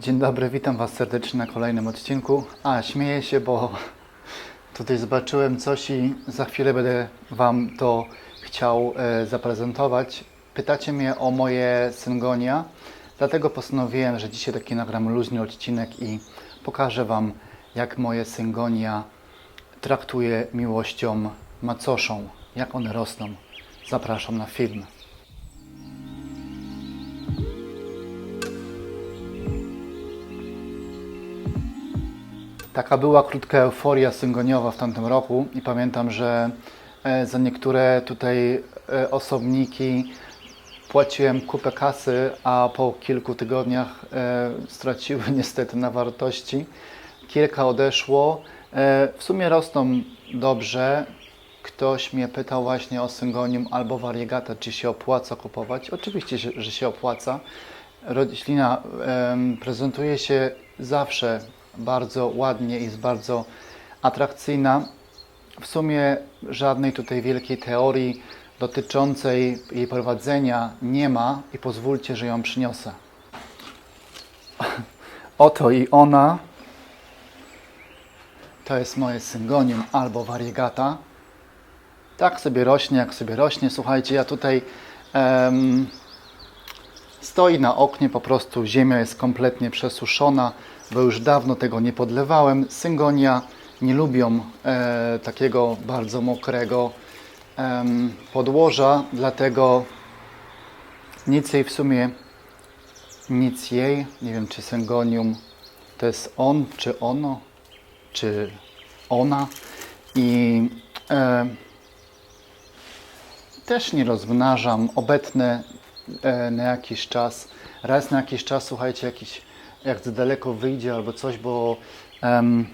Dzień dobry, witam Was serdecznie na kolejnym odcinku. A, śmieję się, bo tutaj zobaczyłem coś i za chwilę będę Wam to chciał e, zaprezentować. Pytacie mnie o moje syngonia, dlatego postanowiłem, że dzisiaj taki nagram luźny odcinek i pokażę Wam, jak moje syngonia traktuję miłością macoszą, jak one rosną. Zapraszam na film. Taka była krótka euforia syngoniowa w tamtym roku i pamiętam, że e, za niektóre tutaj e, osobniki płaciłem kupę kasy, a po kilku tygodniach e, straciły niestety na wartości. Kilka odeszło. W sumie rosną dobrze. Ktoś mnie pytał właśnie o syngonium albo variegata, czy się opłaca kupować. Oczywiście, że, się opłaca. Roślina prezentuje się zawsze bardzo ładnie jest bardzo atrakcyjna. W sumie żadnej tutaj wielkiej teorii dotyczącej jej prowadzenia nie ma i pozwólcie, że ją przyniosę. Oto i ona. To jest moje syngonium albo variegata. Tak sobie rośnie, jak sobie rośnie. Słuchajcie, ja tutaj em, stoi na oknie, po prostu ziemia jest kompletnie przesuszona, bo już dawno tego nie podlewałem. Syngonia nie lubią e, takiego bardzo mokrego em, podłoża, dlatego nic jej w sumie, nic jej, nie wiem czy syngonium to jest on, czy ono, czy ona. I e, też nie rozmnażam, obetnę e, na jakiś czas, raz na jakiś czas, słuchajcie, jakiś, jak z daleko wyjdzie albo coś, bo em,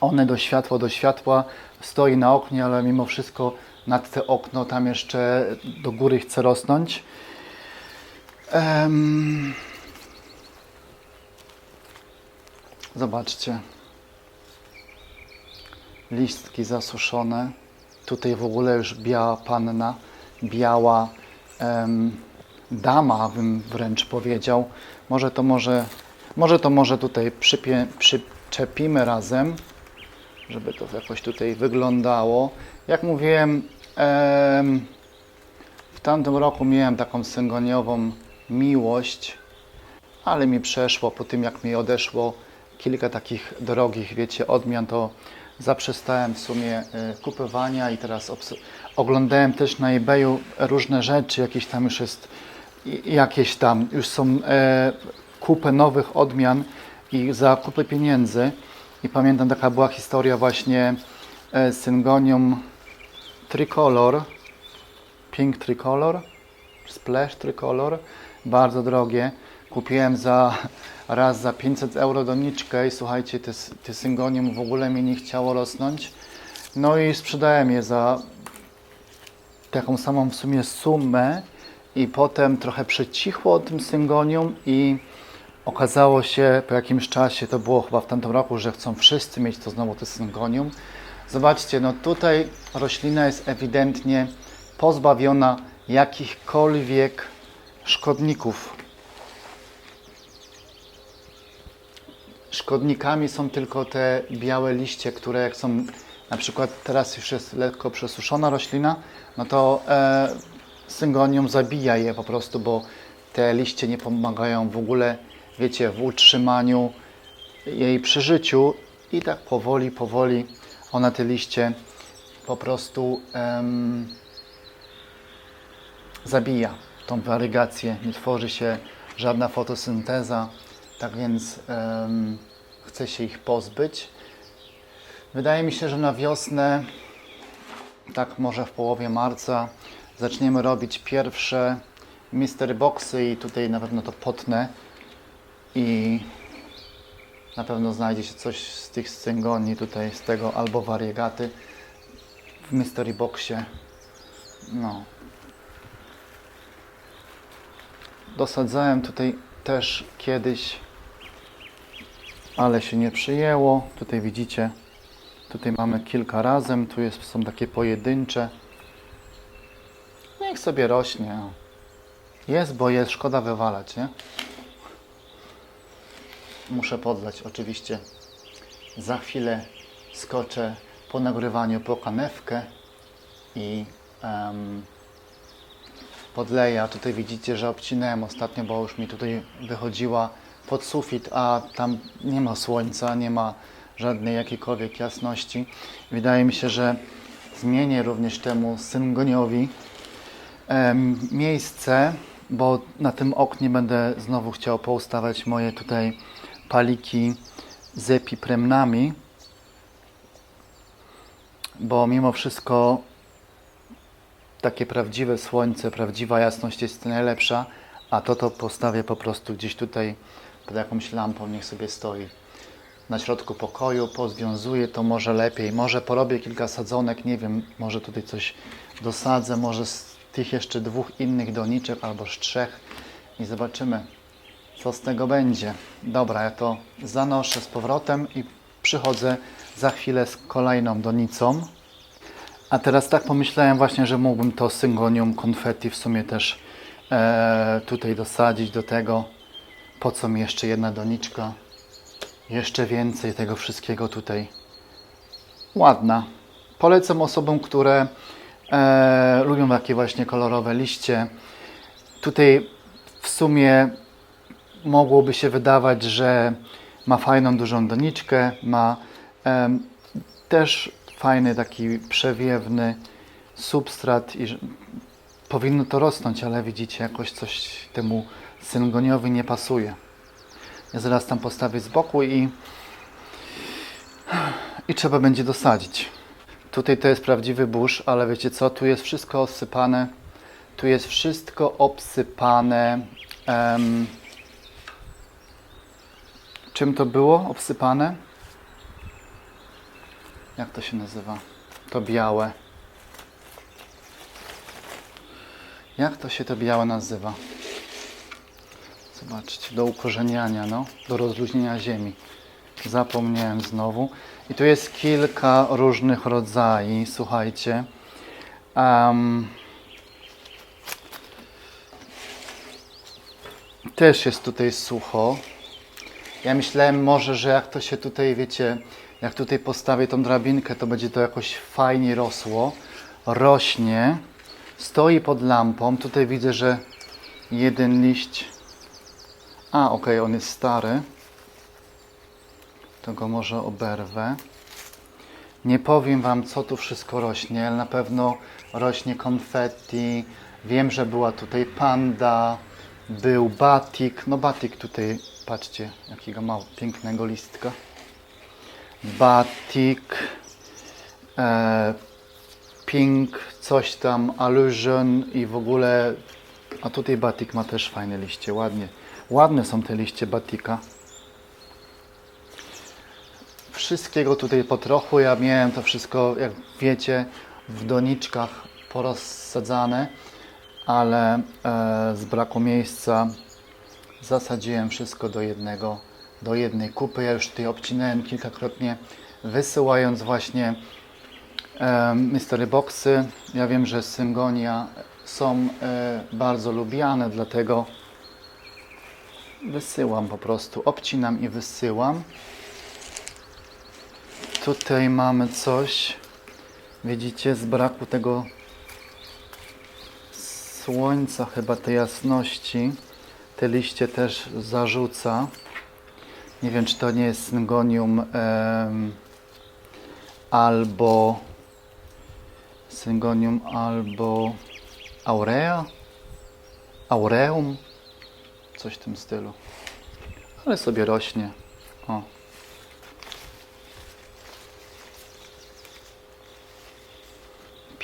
one do światła, do światła stoi na oknie, ale mimo wszystko nad te okno tam jeszcze do góry chce rosnąć. Em, zobaczcie. Listki zasuszone. Tutaj w ogóle już biała panna, biała em, dama, bym wręcz powiedział. Może to może, może to może tutaj przypie, przyczepimy razem, żeby to jakoś tutaj wyglądało. Jak mówiłem, em, w tamtym roku miałem taką syngoniową miłość, ale mi przeszło po tym, jak mi odeszło kilka takich drogich, wiecie, odmian, to zaprzestałem w sumie y, kupowania i teraz oglądałem też na eBayu różne rzeczy, jakieś tam już jest, jakieś tam już są e, kupę nowych odmian i za kupę pieniędzy. I pamiętam, taka była historia właśnie e, Syngonium Tricolor, Pink Tricolor, Splash Tricolor, bardzo drogie. Kupiłem za raz za 500 euro doniczkę i słuchajcie, te, te syngonium w ogóle mi nie chciało rosnąć. No i sprzedałem je za taką samą w sumie sumę i potem trochę przycichło o tym syngonium i okazało się po jakimś czasie, to było chyba w tamtym roku, że chcą wszyscy mieć to znowu to syngonium. Zobaczcie, no tutaj roślina jest ewidentnie pozbawiona jakichkolwiek szkodników. Szkodnikami są tylko te białe liście, które jak są, na przykład teraz już jest lekko przesuszona roślina, no to e, syngonium zabija je po prostu, bo te liście nie pomagają w ogóle, wiecie, w utrzymaniu jej przy życiu i tak powoli, powoli ona te liście po prostu em, zabija tą warygację, nie tworzy się żadna fotosynteza, tak więc em, chce się ich pozbyć. Wydaje mi się, że na wiosnę, tak może w połowie marca, zaczniemy robić pierwsze mystery boxy i tutaj na pewno to potnę i na pewno znajdzie się coś z tych syngoni tutaj, z tego albo wariegaty w mystery boxie. No. Dosadzałem tutaj też kiedyś, ale się nie przyjęło. Tutaj widzicie, tutaj mamy kilka razem, tu jest, są takie pojedyncze. Niech sobie rośnie. o. Jest, bo jest, szkoda wywalać, nie? muszę podlać oczywiście. Za chwilę skoczę po nagrywaniu po kanewkę i em, podleję. A tutaj widzicie, że obcinałem ostatnio, bo już mi tutaj wychodziła pod sufit, a tam nie ma słońca, nie ma żadnej jakiejkolwiek jasności. Wydaje mi się, że zmienię również temu syngoniowi miejsce, bo na tym oknie będę znowu chciał poustawiać moje tutaj paliki z epipremnami, bo mimo wszystko takie prawdziwe słońce, prawdziwa jasność jest najlepsza, a to to postawię po prostu gdzieś tutaj pod jakąś lampą, niech sobie stoi. Na środku pokoju, pozwiązuję to może lepiej, może porobię kilka sadzonek, nie wiem, może tutaj coś dosadzę, może tych jeszcze dwóch innych doniczek albo z trzech i zobaczymy, co z tego będzie. Dobra, ja to zanoszę z powrotem i przychodzę za chwilę z kolejną donicą. A teraz tak pomyślałem właśnie, że mógłbym to syngonium konfetti w sumie też e, tutaj dosadzić do tego. Po co mi jeszcze jedna doniczka? Jeszcze więcej tego wszystkiego tutaj. Ładna. Polecam osobom, które e, lubią takie właśnie kolorowe liście. Tutaj w sumie mogłoby się wydawać, że ma fajną, dużą doniczkę, ma em, też fajny taki przewiewny substrat i powinno to rosnąć, ale widzicie, jakoś coś temu syngoniowi nie pasuje. Ja zaraz tam postawię z boku i, i trzeba będzie dosadzić. Tutaj to jest prawdziwy burz, ale wiecie co, tu jest wszystko osypane, tu jest wszystko obsypane. em, czym to było obsypane? Jak to się nazywa? To białe. Jak to się to białe nazywa? Zobaczcie, do ukorzeniania, no, do rozluźnienia ziemi. Zapomniałem znowu. I tu jest kilka różnych rodzajów, słuchajcie. Em, też jest tutaj sucho. Ja myślałem może, że jak to się tutaj, wiecie, jak tutaj postawię tą drabinkę, to będzie to jakoś fajnie rosło. Rośnie, stoi pod lampą. Tutaj widzę, że jeden liść. A, ok, on jest stary. To go może oberwę. Nie powiem Wam, co tu wszystko rośnie, ale na pewno rośnie konfetti. Wiem, że była tutaj panda, był batik. No batik tutaj, patrzcie, jakiego ma pięknego listka. Batik, e, pink, coś tam, allusion i w ogóle... A tutaj batik ma też fajne liście, ładnie. Ładne są te liście batika wszystkiego tutaj po trochu. Ja miałem to wszystko, jak wiecie, w doniczkach porozsadzane, ale e, z braku miejsca zasadziłem wszystko do jednego, do jednej kupy. Ja już tutaj obcinałem kilkakrotnie, wysyłając właśnie e, mystery boxy. Ja wiem, że syngonia są e, bardzo lubiane, dlatego wysyłam po prostu, obcinam i wysyłam. Tutaj mamy coś, widzicie, z braku tego słońca, chyba tej jasności, te liście też zarzuca. Nie wiem, czy to nie jest syngonium em, albo syngonium albo aurea, aureum, coś w tym stylu. Ale sobie rośnie. O.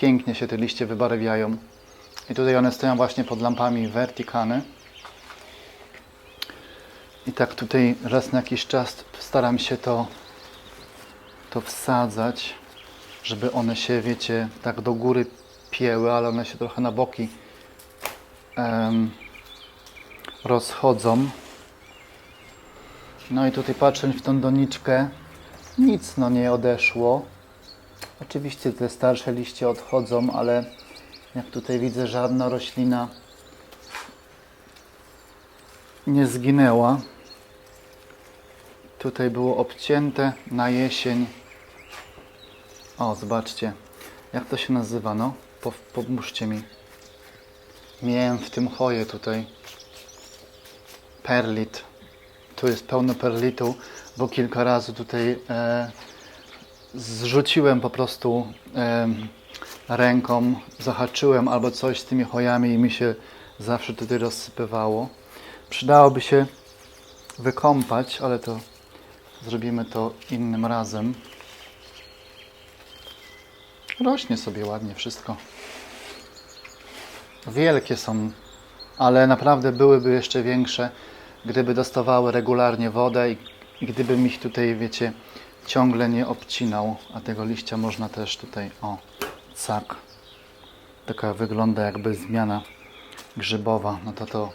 Pięknie się te liście wybarwiają. I tutaj one stoją właśnie pod lampami Verticany. I tak tutaj raz na jakiś czas staram się to, to wsadzać, żeby one się, wiecie, tak do góry pieły, ale one się trochę na boki em, rozchodzą. No i tutaj patrząc w tą doniczkę, nic no nie odeszło. Oczywiście te starsze liście odchodzą, ale jak tutaj widzę, żadna roślina nie zginęła. Tutaj było obcięte na jesień. O, zobaczcie. Jak to się nazywa, no? Po, pomóżcie mi. Miałem w tym choje tutaj. Perlit. Tu jest pełno perlitu, bo kilka razy tutaj e, zrzuciłem po prostu ręką, zahaczyłem albo coś z tymi chojami i mi się zawsze tutaj rozsypywało. Przydałoby się wykąpać, ale to zrobimy to innym razem. Rośnie sobie ładnie wszystko. Wielkie są, ale naprawdę byłyby jeszcze większe, gdyby dostawały regularnie wodę i gdybym ich tutaj, wiecie, ciągle nie obcinał. A tego liścia można też tutaj, o. Taka wygląda jakby zmiana grzybowa. No to to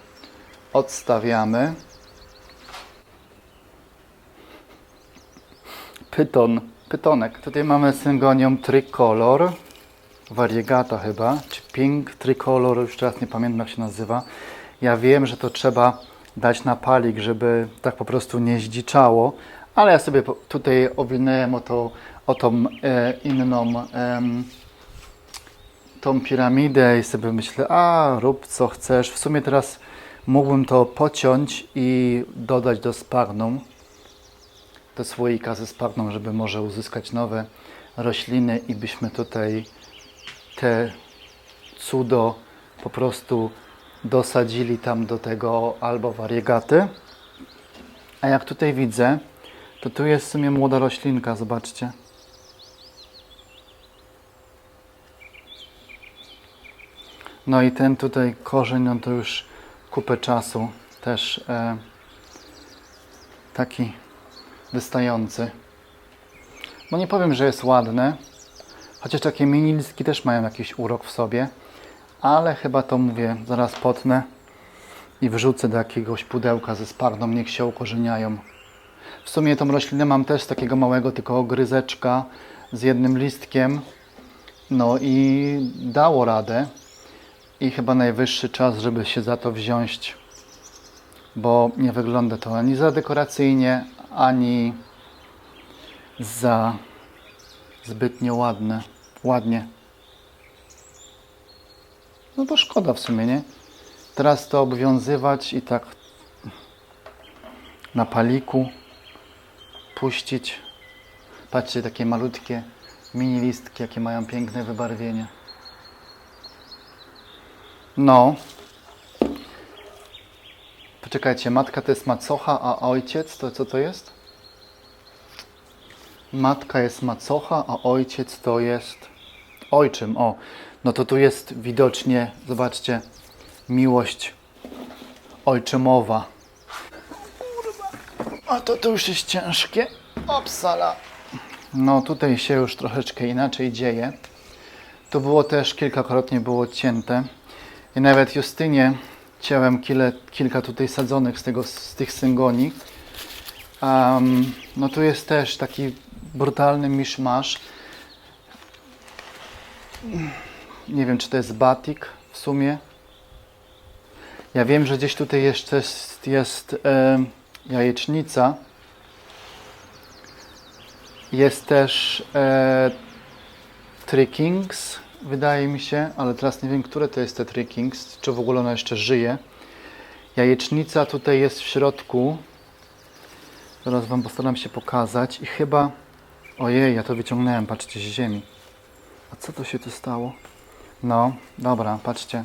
odstawiamy. Pyton, pytonek. Tutaj mamy syngonium tricolor, variegata chyba, czy pink tricolor, już teraz nie pamiętam jak się nazywa. Ja wiem, że to trzeba dać na palik, żeby tak po prostu nie zdziczało, ale ja sobie tutaj owinęłem o, to, o tą e, inną em, tą piramidę i sobie myślę, a rób co chcesz. W sumie teraz mógłbym to pociąć i dodać do sparnum, do słoika ze sparną, żeby może uzyskać nowe rośliny i byśmy tutaj te cudo po prostu dosadzili tam do tego albo wariegaty. A jak tutaj widzę, to tu jest w sumie młoda roślinka, zobaczcie. No i ten tutaj korzeń, no to już kupę czasu też e, taki wystający. No nie powiem, że jest ładne, chociaż takie mini listki też mają jakiś urok w sobie, ale chyba to mówię, zaraz potnę i wrzucę do jakiegoś pudełka ze sparną, niech się ukorzeniają. W sumie tą roślinę mam też takiego małego tylko ogryzeczka z jednym listkiem. No i dało radę. I chyba najwyższy czas, żeby się za to wziąć, bo nie wygląda to ani za dekoracyjnie, ani za zbytnio ładne. Ładnie. No to szkoda w sumie, nie? Teraz to obwiązywać i tak na paliku puścić. Patrzcie, takie malutkie mini listki, jakie mają piękne wybarwienie. No. Poczekajcie, matka to jest macocha, a ojciec to co to jest? Matka jest macocha, a ojciec to jest ojczym. O, no to tu jest widocznie, zobaczcie, miłość ojczymowa. A to to już jest ciężkie. Opsala. No tutaj się już troszeczkę inaczej dzieje. To było też kilkakrotnie było cięte. I nawet Justynie ciałem kile, kilka tutaj sadzonych z, tego, z tych syngoni. Am, no tu jest też taki brutalny miszmasz. Nie wiem, czy to jest batik w sumie. Ja wiem, że gdzieś tutaj jeszcze jest, jest e, jajecznica. Jest też e, Trickings, wydaje mi się, ale teraz nie wiem, które to jest te Trickings, czy w ogóle ona jeszcze żyje. Jajecznica tutaj jest w środku. Zaraz Wam postaram się pokazać i chyba... Ojej, ja to wyciągnąłem, patrzcie, z ziemi. A co to się tu stało? No, dobra, patrzcie.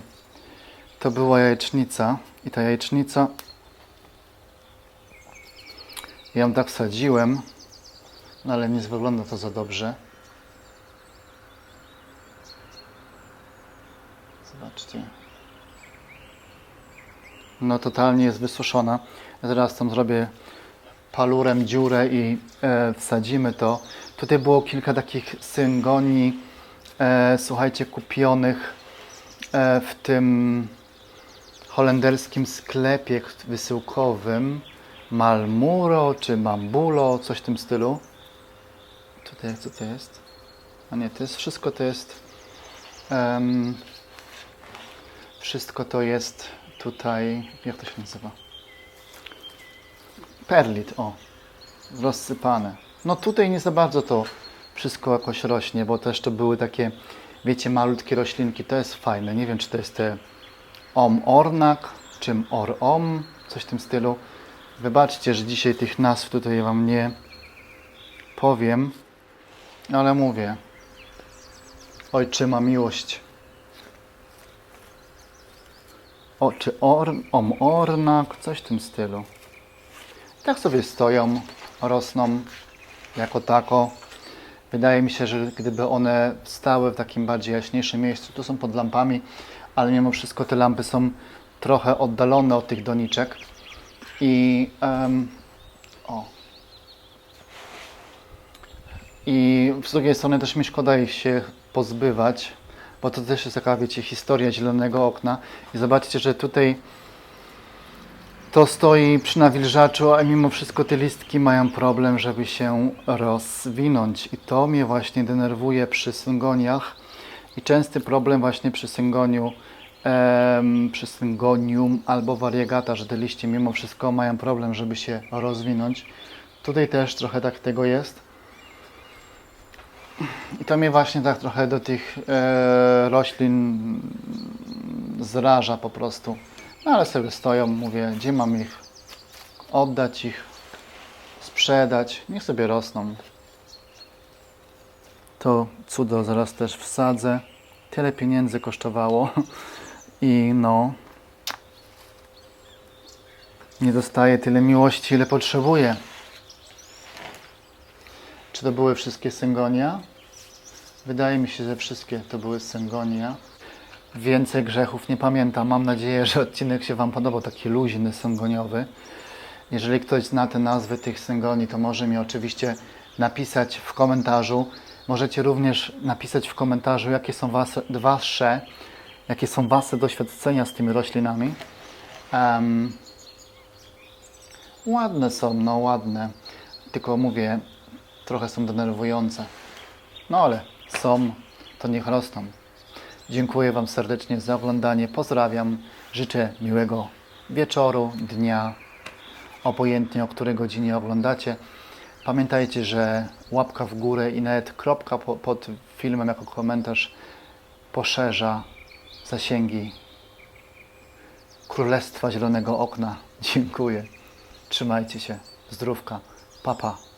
To była jajecznica i ta jajecznica... Ja ją tak wsadziłem, no ale nie wygląda to za dobrze. Zobaczcie. No totalnie jest wysuszona. Ja teraz tam zrobię palurem dziurę i e, wsadzimy to. Tutaj było kilka takich syngonii, e, słuchajcie, kupionych e, w tym holenderskim sklepie wysyłkowym Malmuro czy Mambulo, coś w tym stylu. Tutaj, co to jest? A nie, to jest wszystko to jest. em, wszystko to jest tutaj. Jak to się nazywa? Perlit, o. rozsypane. No tutaj nie za bardzo to wszystko jakoś rośnie, bo też to były takie, wiecie, malutkie roślinki. To jest fajne. Nie wiem, czy to jest te om ornak, czym or om, coś w tym stylu. Wybaczcie, że dzisiaj tych nazw tutaj Wam nie powiem, ale mówię. Ojczyma miłość. O, czy or, om ornak, coś w tym stylu. Tak sobie stoją, rosną jako tako. Wydaje mi się, że gdyby one stały w takim bardziej jaśniejszym miejscu, tu są pod lampami, ale mimo wszystko te lampy są trochę oddalone od tych doniczek. I em, o. I z drugiej strony też mi szkoda ich się pozbywać, bo to też jest taka, wiecie, historia zielonego okna. I zobaczcie, że tutaj to stoi przy nawilżaczu, a mimo wszystko te listki mają problem, żeby się rozwinąć. I to mnie właśnie denerwuje przy syngoniach. I częsty problem właśnie przy syngoniu, em, przy syngonium albo variegata, że te liście mimo wszystko mają problem, żeby się rozwinąć. Tutaj też trochę tak tego jest. I to mnie właśnie tak trochę do tych e, roślin zraża po prostu. No ale sobie stoją, mówię, gdzie mam ich oddać ich, sprzedać, niech sobie rosną. To cudo zaraz też wsadzę. Tyle pieniędzy kosztowało i no nie dostaję tyle miłości, ile potrzebuję. Czy to były wszystkie syngonia? Wydaje mi się, że wszystkie to były syngonia. Więcej grzechów nie pamiętam. Mam nadzieję, że odcinek się Wam podobał, taki luźny, syngoniowy. Jeżeli ktoś zna te nazwy tych syngoni, to może mi oczywiście napisać w komentarzu. Możecie również napisać w komentarzu, jakie są wasze, wasze, jakie są Wasze doświadczenia z tymi roślinami. Em, ładne są, no ładne. Tylko mówię, trochę są denerwujące. No ale są, to niech rosną. Dziękuję Wam serdecznie za oglądanie. Pozdrawiam. Życzę miłego wieczoru, dnia, obojętnie o której godzinie oglądacie. Pamiętajcie, że łapka w górę i nawet kropka po, pod filmem jako komentarz poszerza zasięgi Królestwa Zielonego Okna. Dziękuję. Trzymajcie się. Zdrówka. Papa. Pa.